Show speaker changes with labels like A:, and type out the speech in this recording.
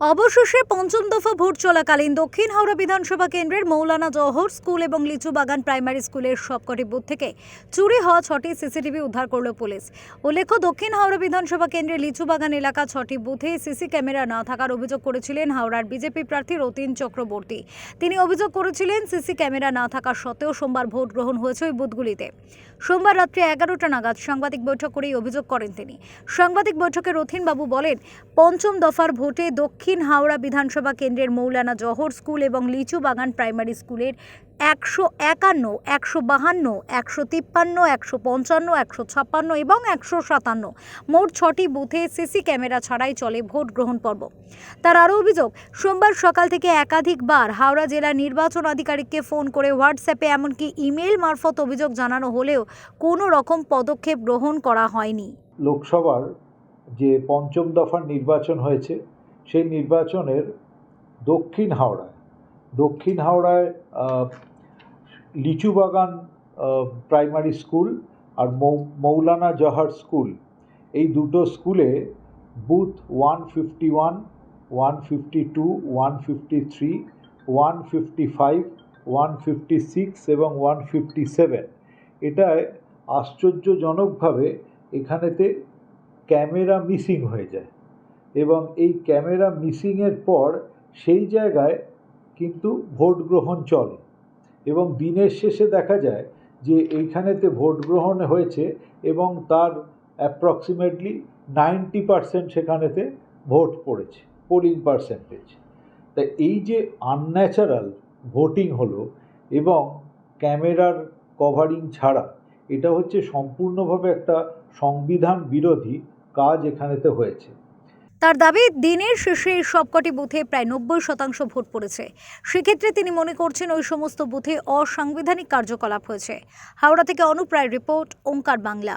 A: অবশেষে পঞ্চম দফা ভোট চলাকালীন দক্ষিণ হাওড়া বিধানসভা কেন্দ্রের মৌলানা জওহর স্কুল এবং লিচুবাগান প্রাইমারি স্কুলের সবকটি বুথ থেকে চুরি হওয়া ছটি সিসিটিভি উদ্ধার করল পুলিশ। উল্লেখ্য, দক্ষিণ হাওড়া বিধানসভা কেন্দ্রের লিচুবাগান এলাকা ছটি বুথে সিসি ক্যামেরা না থাকার অভিযোগ করেছিলেন হাওড়ার বিজেপি প্রার্থী রতিন চক্রবর্তী। তিনি অভিযোগ করেছিলেন, সিসি ক্যামেরা না থাকা সত্ত্বেও সোমবার ভোট গ্রহণ হয়েছে ওই বুথগুলিতে। সোমবার রাত্রে এগারোটা নাগাদ সাংবাদিক বৈঠক করেই অভিযোগ করেন তিনি। সাংবাদিক বৈঠকে রথিনবাবু বলেন, পঞ্চম দফার ভোটে দক্ষিণ হাওড়া বিধানসভা কেন্দ্রের মৌলানা জহর স্কুল এবং লিচু বাগান প্রাইমারি স্কুলের একশো একান্ন, একশো বাহান্ন, একশো তিপ্পান্ন, একশো পঞ্চান্ন, একশো ছাপ্পান্ন এবং একশো সাতান্ন। মোট ছটি বুথে সিসি ক্যামেরা ছাড়াই চলে ভোট গ্রহণ পর্ব। তার আরও অভিযোগ, সোমবার সকাল থেকে একাধিকবার হাওড়া জেলার নির্বাচন আধিকারিককে ফোন করে হোয়াটসঅ্যাপে এমনকি ইমেল মারফত অভিযোগ জানানো হলেও কোনো রকম পদক্ষেপ গ্রহণ করা হয়নি।
B: লোকসভার যে পঞ্চম দফার নির্বাচন হয়েছে সেই নির্বাচনের দক্ষিণ হাওড়ায় দক্ষিণ হাওড়ায় লিচুবাগান প্রাইমারি স্কুল আর মৌলানা জহার স্কুল, এই দুটো স্কুলে booth one fifty one one fifty two, one fifty three, one fifty five, one fifty six এবং ওয়ান ফিফটি সেভেন। এটায় আশ্চর্যজনকভাবে এখানেতে ক্যামেরা মিসিং হয়ে যায়। এবং এই ক্যামেরা মিসিংয়ের পর সেই জায়গায় কিন্তু ভোট গ্রহণ চলে। এবং দিনের শেষে দেখা যায় যে এইখানেতে ভোট গ্রহণ হয়েছে এবং তার অ্যাপ্রক্সিমেটলি নাইনটি পারসেন্ট সেখানেতে ভোট পড়েছে পোলিং পার্সেন্টেজ তা এই যে আনন্যাচারাল ভোটিং হলো এবং ক্যামেরার কভারিং ছাড়া, এটা হচ্ছে সম্পূর্ণভাবে একটা সংবিধান বিরোধী কাজ এখানেতে হয়েছে।
A: তার দাবি, দিনের শেষে সবকটি বুথে প্রায় নব্বই শতাংশ ভোট পড়েছে। সেক্ষেত্রে তিনি মনে করছেন ওই সমস্ত বুথে অসাংবিধানিক কার্যকলাপ হয়েছে। হাওড়া থেকে অনুপ্রায় রিপোর্ট, ওঙ্কার বাংলা।